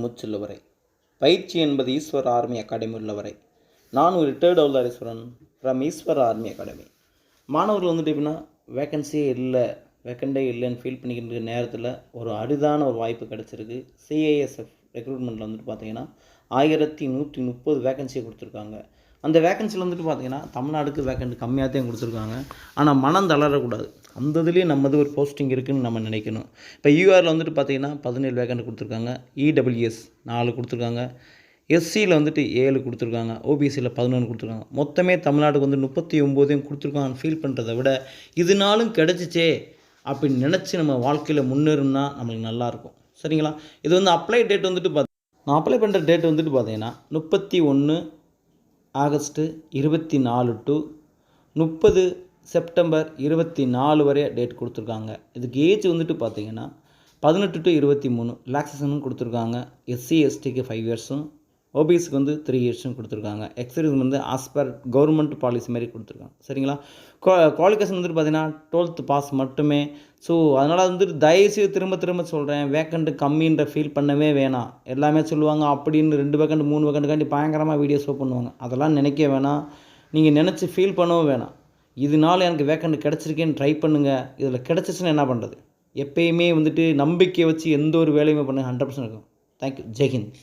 மூச்சுள்ளவரை பயிற்சி என்பது Ishwar army academy உள்ளவரை நான் ஒரு retired Avathareeswaran from Eswar army academy மாணவர்கள் வந்துட்டு எப்படின்னா வேக்கன்சியே இல்லை வேக்கண்டே இல்லைன்னு ஃபீல் பண்ணிக்கின்ற நேரத்தில் ஒரு அரிதான ஒரு வாய்ப்பு கிடச்சிருக்கு சிஐஎஸ்எஃப் ரெக்ரூட்மெண்ட்டில் வந்துட்டு பார்த்தீங்கன்னா ஆயிரத்தி நூற்றி முப்பது வேக்கன்சியை கொடுத்துருக்காங்க அந்த வேக்கன்சியில் வந்துட்டு பார்த்தீங்கன்னா தமிழ்நாடுக்கு வேக்கன்ட் கம்மியாக தான் கொடுத்துருக்காங்க ஆனால் மனம் தளரக்கூடாது அந்த இதுலேயே நம்மது ஒரு போஸ்டிங் இருக்குதுன்னு நம்ம நினைக்கணும். இப்போ யூஆரில் வந்துட்டு பார்த்தீங்கன்னா பதினேழு வேகண்ட் கொடுத்துருக்காங்க. இடபிள்யூஎஸ் நாலு கொடுத்துருக்காங்க. எஸ்சியில் வந்துட்டு ஏழு கொடுத்துருக்காங்க. ஓபிசியில் பதினொன்று கொடுத்துருக்காங்க. மொத்தமே தமிழ்நாடுக்கு வந்து முப்பத்தி ஒம்போதையும் கொடுத்துருக்காங்கன்னு ஃபீல் பண்ணுறத விட இதனாலும் கிடச்சிச்சே அப்படின்னு நினச்சி நம்ம வாழ்க்கையில் முன்னேறும்னா நம்மளுக்கு நல்லாயிருக்கும் சரிங்களா? இது வந்து அப்ளை டேட் வந்துட்டு பார்த்து நான் அப்ளை பண்ணுற டேட் வந்துட்டு பார்த்தீங்கன்னா முப்பத்தி ஒன்று ஆகஸ்ட்டு இருபத்தி நாலு டு முப்பது செப்டம்பர் இருபத்தி நாலு வரை டேட் கொடுத்துருக்காங்க. இதுக்கு ஏஜ் வந்துட்டு பார்த்தீங்கன்னா பதினெட்டு டு இருபத்தி மூணு ரிலாக்ஸேஷனும் கொடுத்துருக்காங்க. எஸ்சி எஸ்டிக்கு ஃபைவ் இயர்ஸும் ஓபிஎஸ்க்கு வந்து த்ரீ இயர்ஸும் கொடுத்துருக்காங்க. எக்ஸ்பீரியன்ஸ் வந்து ஆஸ் பர் கவர்மெண்ட் பாலிசி மாதிரி கொடுத்துருக்காங்க. சரிங்களா? குவாலிஃபிகேஷன் வந்துட்டு பார்த்தீங்கன்னா டுவெல்த் பாஸ் மட்டுமே. ஸோ அதனால் வந்துட்டு தயவுசெய்து திரும்ப திரும்ப சொல்கிறேன் வேக்கண்ட்டு கம்மின்ற ஃபீல் பண்ணவே வேணாம். எல்லாமே சொல்லுவாங்க அப்படின்னு ரெண்டு வேக்கண்ட் மூணு வேக்கண்ட்டுக்காண்டி பயங்கரமாக வீடியோ ஷோ பண்ணுவாங்க. அதெல்லாம் நினைக்க வேணாம். நீங்கள் நினச்சி ஃபீல் பண்ணவும் வேணாம். இதனால் எனக்கு வேக்கண்ட் கிடச்சிருக்கேன்னு ட்ரை பண்ணுங்கள் இதில் கிடச்சிச்சின்னா என்ன பண்ணுறது எப்பயுமே வந்துட்டு நம்பிக்கை வச்சு எந்த ஒரு வேலையுமே பண்ணுங்க ஹண்ட்ரட் பர்சன்ட் இருக்கும். தேங்க்யூ ஜெய்ஹிந்த்